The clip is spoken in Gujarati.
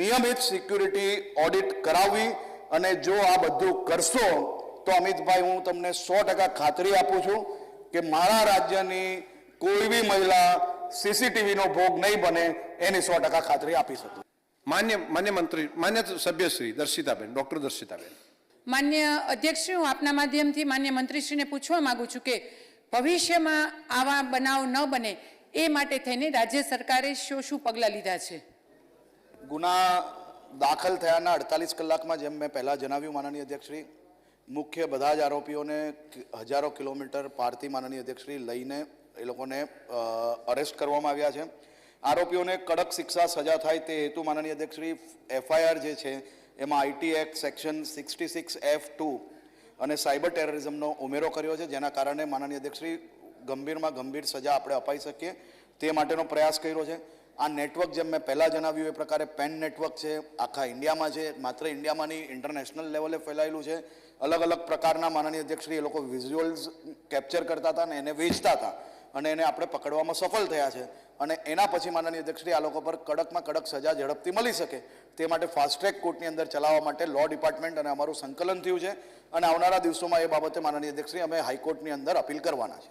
નિયમિત સિક્યુરિટી ઓડિટ કરાવવી અને જો આ બધું કરશો તો અમિતભાઈ હું તમને સો ટકા ખાતરી આપું છું કે મારા રાજ્યની કોઈ બી મહિલા સીસીટીવીનો ભોગ નહીં બને એની સો ટકા ખાતરી આપી શકું. માન્ય માન્ય મંત્રી માન્ય સભ્યશ્રી દર્શિતાબેન ડોક્ટર દર્શિતાબેન. માન્ય અધ્યક્ષશ્રી હું આપના માધ્યમથી માન્ય મંત્રીશ્રીને પૂછવા માગું છું કે ભવિષ્યમાં આવા બનાવ ન બને એ માટે થઈને રાજ્ય સરકારે શું શું પગલાં લીધા છે? ગુના દાખલ થયાના અડતાલીસ કલાકમાં જેમ મેં પહેલાં જણાવ્યું માનનીય અધ્યક્ષશ્રી, મુખ્ય બધા જ આરોપીઓને હજારો કિલોમીટર પારથી માનનીય અધ્યક્ષશ્રી લઈને એ લોકોને અરેસ્ટ કરવામાં આવ્યા છે. આરોપીઓને કડક શિક્ષા સજા થાય તે હેતુ માનનીય અધ્યક્ષશ્રી, એફઆઈઆર જે છે, એમાં IT act section sixty six F two અને સાયબર ટેરરિઝમનો ઉમેરો કર્યો છે, જેના કારણે માનનીય અધ્યક્ષશ્રી ગંભીરમાં ગંભીર સજા આપણે અપાઈ શકીએ તે માટેનો પ્રયાસ કર્યો છે. આ નેટવર્ક જેમ મેં પહેલાં જણાવ્યું, એ પ્રકારે પેન નેટવર્ક છે, આખા ઇન્ડિયામાં છે, માત્ર ઇન્ડિયામાં નહીં ઇન્ટરનેશનલ લેવલે ફેલાયેલું છે. અલગ અલગ પ્રકારના માનનીય અધ્યક્ષશ્રી એ લોકો વિઝ્યુઅલ્સ કેપ્ચર કરતા હતા અને એને વેચતા હતા અને એને આપણે પકડવામાં સફળ થયા છે. અને એના પછી માનનીય અધ્યક્ષશ્રી આ લોકો પર કડકમાં કડક સજા ઝડપથી મળી શકે. તે માટે ફાસ્ટ ટ્રેક કોર્ટની અંદર ચલાવવા માટે લો ડિપાર્ટમેન્ટ અને અમારું સંકલન થયું છે. અને આવનારા દિવસોમાં એ બાબતે માનનીય અધ્યક્ષશ્રી અમે હાઈકોર્ટની અંદર અપીલ કરવાના છે.